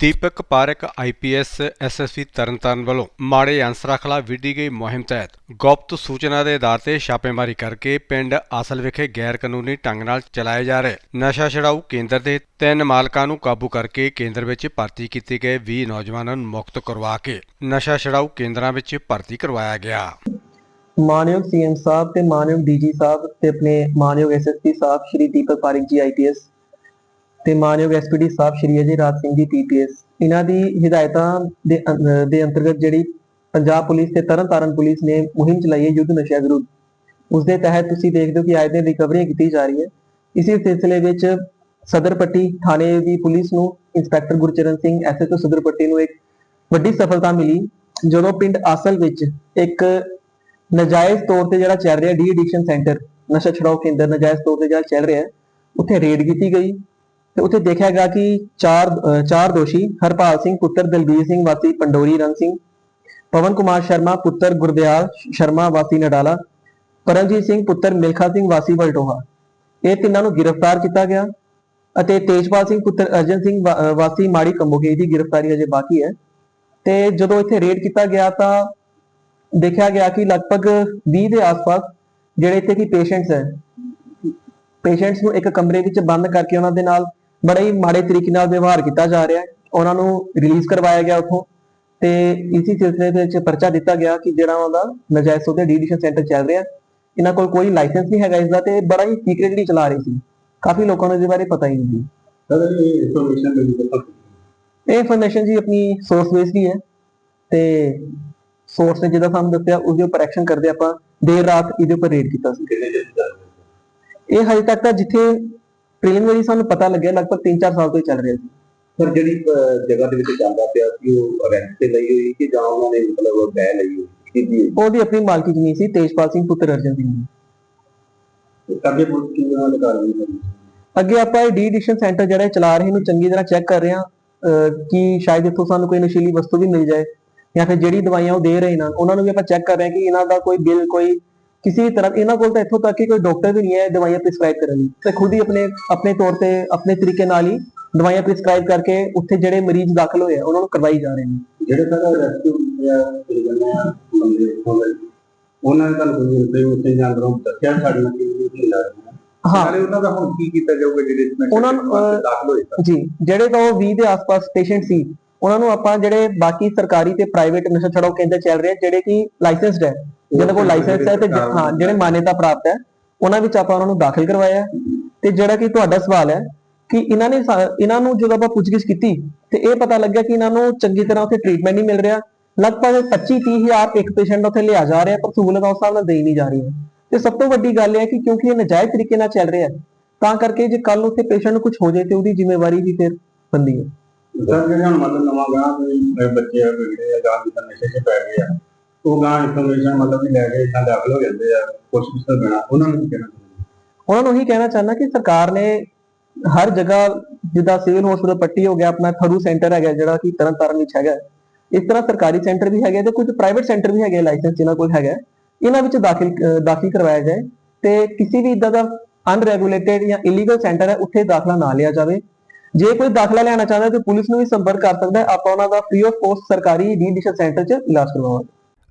ਦੀਪਕ Pareek IPS SSP Tarn Taran ਵੱਲੋਂ ਮਾੜੇ ਅਨਸਰਾਂ ਖਿਲਾਫ ਵਿੱਢੀ ਗਈ ਮੁਹਿੰਮ ਤਹਿਤ ਗੁਪਤ ਸੂਚਨਾ ਦੇ ਆਧਾਰ ਤੇ ਛਾਪੇਮਾਰੀ ਕਰਕੇ ਪਿੰਡ ਆਸਲ ਵਿਖੇ ਗੈਰ ਕਾਨੂੰਨੀ ਢੰਗ ਨਾਲ ਚਲਾਏ ਜਾ ਰਹੇ ਨਸ਼ਾ ਛਡਾਊ ਕੇਂਦਰ ਦੇ ਤਿੰਨ ਮਾਲਕਾਂ ਨੂੰ ਕਾਬੂ ਕਰਕੇ ਕੇਂਦਰ ਵਿੱਚ ਭਰਤੀ ਕੀਤੇ ਗਏ 20 ਨੌਜਵਾਨਾਂ ਨੂੰ ਮੁਕਤ ਕਰਵਾ ਕੇ ਨਸ਼ਾ ਛਡਾਊ ਕੇਂਦਰਾਂ ਵਿੱਚ ਭਰਤੀ ਕਰਵਾਇਆ ਗਿਆ। ਮਾਨਯੋਗ ਸੀਐਮ ਸਾਹਿਬ ਤੇ ਮਾਨਯੋਗ ਡੀਜੀ ਸਾਹਿਬ ਤੇ ਆਪਣੇ ਮਾਨਯੋਗ ਐਸਐਸਪੀ ਸਾਹਿਬ ਸ਼੍ਰੀ ਦੀਪਕ ਪਾਰਿਕ ਜੀ ਆਈਪੀਐਸ ਤੇ ਮਾਨਯੋਗ ਐਸਪੀਡੀ ਸਾਹਿਬ ਸ਼੍ਰੀ ਅਜੇ ਰਾਜ ਸਿੰਘ ਜੀ ਪੀਪੀਐਸ ਇਹਨਾਂ ਦੀ ਹਦਾਇਤਾਂ ਦੇ ਦੇ ਅੰਤਰਗਤ ਜਿਹੜੀ ਪੰਜਾਬ ਪੁਲਿਸ ਤੇ ਤਰਨਤਾਰਨ ਪੁਲਿਸ ਨੇ ਮੁਹਿੰਮ ਚਲਾਈ ਹੈ ਯੁੱਧ ਨਸ਼ਾ ਵਿਰੁੱਧ। ਉਸ ਦੇ ਤਹਿਤ ਤੁਸੀਂ ਦੇਖਦੇ ਹੋ ਕਿ ਆਏ ਦਿਨ ਰਿਕਵਰੀਆਂ ਕੀਤੀ ਜਾ ਰਹੀ ਹੈ ਇਸੇ ਸਿਲਸਿਲੇ ਵਿੱਚ ਸਦਰਪੱਟੀ ਥਾਣੇ ਦੀ ਪੁਲਿਸ ਨੂੰ ਇੰਸਪੈਕਟਰ ਗੁਰਚਰਨ ਸਿੰਘ ਐਸਐਚਓ ਸਦਰਪੱਟੀ ਨੂੰ ਇੱਕ ਵੱਡੀ ਸਫਲਤਾ ਮਿਲੀ, ਜਦੋਂ ਪਿੰਡ ਆਸਲ ਵਿੱਚ ਇੱਕ ਨਜਾਇਜ਼ ਤੌਰ ਤੇ ਜਿਹੜਾ ਚੱਲ ਰਿਹਾ ਡੀ ਐਡਿਕਸ਼ਨ ਸੈਂਟਰ, ਨਸ਼ਾ ਛੁਡਾਊ ਕੇਂਦਰ ਨਜਾਇਜ਼ ਤੌਰ ਤੇ ਜਿਹੜਾ ਚੱਲ ਰਿਹਾ, ਉੱਥੇ ਰੇਡ ਕੀਤੀ ਗਈ। ਤੇ ਉੱਥੇ ਦੇਖਿਆ ਗਿਆ ਕਿ ਚਾਰ ਚਾਰ ਦੋਸ਼ੀ, ਹਰਪਾਲ ਸਿੰਘ, ਪੁੱਤਰ ਦਲਬੀਰ ਸਿੰਘ ਵਾਸੀ, ਪੰਡੋਰੀ ਰਣ ਸਿੰਘ, ਪਵਨ ਕੁਮਾਰ ਸ਼ਰਮਾ, ਪੁੱਤਰ ਗੁਰਦਿਆਲ ਸ਼ਰਮਾ ਵਾਸੀ ਨਡਾਲਾ, ਪਰਮਜੀਤ ਸਿੰਘ, ਪੁੱਤਰ ਮਿਲਖਾ ਸਿੰਘ ਵਾਸੀ ਵਲਟੋਹਾ। ਇਹ ਤਿੰਨਾਂ ਨੂੰ ਗ੍ਰਿਫਤਾਰ ਕੀਤਾ ਗਿਆ ਅਤੇ ਤੇਜਪਾਲ ਸਿੰਘ, ਪੁੱਤਰ ਅਰਜਨ ਸਿੰਘ ਵਾ- ਵਾਸੀ ਮਾੜੀ ਕੰਬੋਗੇ ਦੀ ਗ੍ਰਿਫਤਾਰੀ ਅਜੇ ਬਾਕੀ ਹੈ। ਤੇ ਜਦੋਂ ਇੱਥੇ ਰੇਡ ਕੀਤਾ ਗਿਆ ਤਾਂ ਦੇਖਿਆ ਗਿਆ ਕਿ ਲਗਭਗ 20 ਦੇ ਆਸ-ਪਾਸ ਜਿਹੜੇ ਇੱਥੇ ਕੀ ਪੇਸ਼ੈਂਟਸ ਹੈ, ਪੇਸ਼ੈਂਟਸ ਨੂੰ ਇੱਕ ਕਮਰੇ ਵਿੱਚ ਬੰਦ ਕਰਕੇ ਉਹਨਾਂ ਦੇ ਨਾਲ ਬੜੇ ਹੀ ਮਾੜੇ ਤਰੀਕੇ ਨਾਲ ਵਿਵਹਾਰ ਕੀਤਾ ਜਾ ਰਿਹਾ ਹੈ। ਉਹਨਾਂ ਨੂੰ ਰਿਲੀਜ਼ ਕਰਵਾਇਆ ਗਿਆ ਉੱਥੋਂ ਤੇ ਇਸੇ ਸਿਲਸਿਲੇ ਦੇ ਵਿੱਚ ਪਰਚਾ ਦਿੱਤਾ ਗਿਆ ਕਿ ਜਿਹੜਾ ਉਹਦਾ ਨਜਾਇਜ਼ ਸੌਦੇ ਡੀਡੀਸ਼ਨ ਸੈਂਟਰ ਚੱਲ ਰਿਹਾ ਇਹਨਾਂ ਕੋਲ ਕੋਈ ਲਾਇਸੈਂਸ ਨਹੀਂ ਹੈਗਾ ਇਸ ਦਾ ਤੇ ਬੜਾ ਹੀ ਸੀਕ੍ਰੀਟਲੀ ਚਲਾ ਰਹੇ ਸੀ। ਕਾਫੀ ਲੋਕਾਂ ਨੂੰ ਇਹਦੇ ਬਾਰੇ ਪਤਾ ਹੀ ਨਹੀਂ ਸੀ। ਸਰ ਇਹ ਇਨਫੋਰਮੇਸ਼ਨ ਇਹ ਜੀ ਆਪਣੀ ਸੋਰਸ ਬੇਸਡ ਹੀ ਹੈ ਤੇ ਸੋਰਸ ਨੇ ਜਿਹਦਾ ਸਾਨੂੰ ਦੱਸਿਆ ਉਹਦੇ ਉੱਪਰ ਐਕਸ਼ਨ ਕਰਦੇ ਆਪਾਂ ਦੇਰ ਰਾਤ ਇਹਦੇ ਉੱਪਰ ਰੇਡ ਕੀਤਾ ਸੀ। ਇਹ ਹਜੇ ਤੱਕ ਤਾਂ ਜਿੱਥੇ ਪ੍ਰੀਲਿਮਿਨਰੀ ਸਾਨੂੰ ਪਤਾ ਲੱਗਿਆ ਲਗਭਗ 3-4 ਸਾਲ ਤੋਂ ਹੀ ਚੱਲ ਰਿਹਾ ਸੀ। ਸਰ ਜਿਹੜੀ ਜਗ੍ਹਾ ਦੇ ਵਿੱਚ ਚੱਲਦਾ ਪਿਆ ਸੀ ਉਹ ਰੈਂਟ ਤੇ ਲਈ ਹੋਈ ਕਿ ਜਾਂ ਉਹਨਾਂ ਨੇ ਮਤਲਬ ਬੈ ਲਈ ਹੋਈ? ਉਹਦੀ ਆਪਣੀ ਮਾਲਕੀ ਜ਼ਮੀਨ ਸੀ ਤੇਜਪਾਲ ਸਿੰਘ ਪੁੱਤਰ ਅਰਜਨ ਸਿੰਘ ਦੀ। ਅੱਗੇ ਪੁਲਿਸ ਕੀ ਉਹਨਾਂ ਦੇ ਕਾਰਵਾਈ ਕਰਨੀ ਅੱਗੇ ਆਪਾਂ ਇਹ ਡੀ ਐਡਿਕਸ਼ਨ ਸੈਂਟਰ ਜਿਹੜਾ ਚਲਾ ਰਹੇ ਨੂੰ ਚੰਗੀ ਤਰ੍ਹਾਂ ਚੈੱਕ ਕਰ ਰਹੇ ਹਾਂ ਕਿ ਸ਼ਾਇਦ ਇੱਥੋਂ ਸਾਨੂੰ ਕੋਈ ਨਸ਼ੀਲੀ ਵਸਤੂ ਵੀ ਮਿਲ ਜਾਏ ਜਾਂ ਫਿਰ ਜਿਹੜੀ ਦਵਾਈਆਂ ਉਹ ਦੇ ਰਹੇ ਨੇ ਉਹਨਾਂ ਨੂੰ ਵੀ ਆਪਾਂ ਚੈੱਕ ਕਰ ਰਹੇ ਹਾਂ ਕਿ ਇਹਨਾਂ ਦਾ ਕੋਈ ਬਿੱਲ ਕੋਈ ਕਿਸੇ ਤਰ੍ਹਾਂ ਇਹਨਾਂ ਕੋਲ ਤਾਂ ਇੱਥੋਂ ਤੱਕ ਕਿ ਕੋਈ ਡਾਕਟਰ ਵੀ ਨਹੀਂ ਹੈ ਦਵਾਈਆਂ ਪ੍ਰਿਸਕ੍ਰਾਈਬ ਕਰਨ ਲਈ। ਤੇ ਖੁਦ ਹੀ ਆਪਣੇ ਆਪਣੇ ਤੌਰ ਤੇ ਆਪਣੇ ਤਰੀਕੇ ਨਾਲ ਹੀ ਦਵਾਈਆਂ ਪ੍ਰਿਸਕ੍ਰਾਈਬ ਕਰਕੇ ਉੱਥੇ ਜਿਹੜੇ ਮਰੀਜ਼ ਦਾਖਲ ਹੋਏ ਆ ਉਹਨਾਂ ਨੂੰ ਕਰਵਾਈ ਜਾ ਰਹੇ ਨੇ। ਜਿਹੜੇ ਸਰ ਰੈਸਕਿਊ ਜਾਂ ਬੰਦੇ ਉਹਨਾਂ ਨੇ ਤੁਹਾਨੂੰ ਕੋਈ ਇਨਫੋਰਮੇਸ਼ਨ ਜਾਂ ਅੰਦਰੋਂ ਦੱਸਿਆ ਸਾਡੇ ਨਾਲ ਕਿ ਲੱਗ ਰਿਹਾ ਹਾਂ। ਉਹਨਾਂ ਦਾ ਹੁਣ ਕੀ ਕੀਤਾ ਜਾਊਗਾ ਜਿਹੜੇ ਉਹਨਾਂ ਦਾਖਲ ਹੋਏ ਜੀ ਜਿਹੜੇ ਤਾਂ ਉਹ 20 ਦੇ ਆਸ-ਪਾਸ ਪੇਸ਼ੈਂਟ ਸੀ ਉਹਨਾਂ ਨੂੰ ਆਪਾਂ ਜਿਹੜੇ ਬਾਕੀ ਸਰਕਾਰੀ ਤੇ ਪ੍ਰਾਈਵੇਟ ਨਸ਼ਾ ਛਡਾਊ ਕੇਂਦਰ ਚੱਲ ਰਹੇ ਜਿਹੜੇ ਕਿ ਲਾਇਸੈਂਸਡ ਹੈ ਜਿਹਨਾਂ ਕੋਲ ਲਾਇਸੈਂਸ ਹੈ ਤੇ ਜ- ਹਾਂ ਜਿਹੜੇ ਮਾਨਯਤਾ ਪ੍ਰਾਪਤ ਹੈ ਉਹਨਾਂ ਵਿੱਚ ਆਪਾਂ ਉਹਨਾਂ ਨੂੰ ਦਾਖਲ ਕਰਵਾਇਆ ਹੈ। ਤੇ ਜਿਹੜਾ ਕਿ ਤੁਹਾਡਾ ਸਵਾਲ ਹੈ ਕਿ ਇਹਨਾਂ ਨੇ ਸਾ- ਇਹਨਾਂ ਨੂੰ ਜਦੋਂ ਆਪਾਂ ਪੁੱਛਗਿੱਛ ਕੀਤੀ ਤੇ ਇਹ ਪਤਾ ਲੱਗਿਆ ਕਿ ਇਹਨਾਂ ਨੂੰ ਚੰਗੀ ਤਰ੍ਹਾਂ ਉੱਥੇ ਟ੍ਰੀਟਮੈਂਟ ਨਹੀਂ ਮਿਲ ਰਿਹਾ। ਲਗਭਗ 25 30 ਹਜ਼ਾਰ ਇੱਕ ਪੇਸ਼ੈਂਟ ਉੱਥੇ ਲਿਆ ਜਾ ਰਿਹਾ ਪਰ ਸਹੂਲਤ ਉਸ ਹਿਸਾਬ ਨਾਲ ਦੇਈ ਨਹੀਂ ਜਾ ਰਹੀ ਹੈ। ਤੇ ਸਭ ਤੋਂ ਵੱਡੀ ਗੱਲ ਇਹ ਹੈ ਕਿ ਕਿਉਂਕਿ ਇਹ ਨਜਾਇਜ਼ ਤਰੀਕੇ ਨਾਲ ਚੱਲ ਰਿਹਾ ਹੈ ਤਾਂ ਕਰਕੇ ਜੇ ਕੱਲ ਉੱਥੇ ਪੇਸ਼ੈਂਟ ਨੂੰ ਕੁਝ ਹੋ ਜਾਏ ਤੇ ਉਹਦੀ ਜ਼ਿੰਮੇਵਾਰੀ ਵੀ ਫਿਰ ਬੰਦੀ ਹੈ। ਸਰ ਜਿਹੜੇ ਹੁਣ ਮਤਲਬ ਨਵਾਂ ਗਾਂ ਬੱਚੇ ਆ ਵਿਗੜੇ ਆ ਗਾਂ ਜਿੱਦਾਂ ਨਸ਼ੇ 'ਚ ਪੈ ਗਏ ਆ ਉਹ ਗਾਂ ਇਨਫੋਰਮੇਸ਼ਨ ਮਤਲਬ ਕਿ ਲੈ ਕੇ ਇੱਦਾਂ ਦਾਖਲ ਹੋ ਜਾਂਦੇ ਆ, ਕੁਛ ਕੁਛ ਤੋਂ ਬਿਨਾ, ਉਹਨਾਂ ਨੂੰ ਕੀ ਕਹਿਣਾ ਉਹਨਾਂ ਨੂੰ ਇਹੀ ਕਹਿਣਾ ਚਾਹੁੰਦਾ ਕਿ ਸਰਕਾਰ ਨੇ ਹਰ ਜਗ੍ਹਾ ਜਿੱਦਾਂ ਸਿਵਲ ਹਸਪੀਟਲ ਪੱਟੀ ਹੋ ਗਿਆ, ਆਪਣਾ ਥਰੂ ਸੈਂਟਰ ਹੈਗਾ ਜਿਹੜਾ ਕਿ ਤਰਨ ਤਾਰਨ ਵਿੱਚ ਹੈਗਾ। ਇਸ ਤਰ੍ਹਾਂ ਸਰਕਾਰੀ ਸੈਂਟਰ ਵੀ ਹੈਗੇ ਤੇ ਕੁਝ ਪ੍ਰਾਈਵੇਟ ਸੈਂਟਰ ਵੀ ਹੈਗੇ ਲਾਇਸੈਂਸ ਜਿਨ੍ਹਾਂ ਕੋਲ ਹੈਗਾ। ਇਹਨਾਂ ਵਿੱਚ ਦਾਖਲ, ਅਹ, ਦਾਖਲ ਕਰਵਾਇਆ ਜਾਏ ਤੇ ਕਿਸੇ ਵੀ ਇਦਾਂ ਦਾ ਅਨਰੈਗੂਲੇਟਡ ਜਾਂ ਇਲੀਗਲ ਸੈਂਟਰ ਹੈ, ਉੱਥੇ ਦਾਖਲਾ ਨਾ ਲਿਆ ਜਾਵੇ। ਜੇ ਕੋਈ ਦਾਖਲਾ ਲੈਣਾ ਚਾਹੁੰਦਾ ਤਾਂ ਪੁਲਿਸ ਨੂੰ ਵੀ ਸੰਪਰਕ ਕਰ ਸਕਦਾ ਹੈ। ਆਪਾਂ ਉਹਨਾਂ ਦਾ ਫ੍ਰੀ ਆਫ ਕੋਸਟ ਸਰਕਾਰੀ ਡੀ ਰੀਡਿਸ਼ਨ ਸੈਂਟਰ 'ਚ ਇਲਾਜ ਕਰਵਾਵਾਂਗੇ।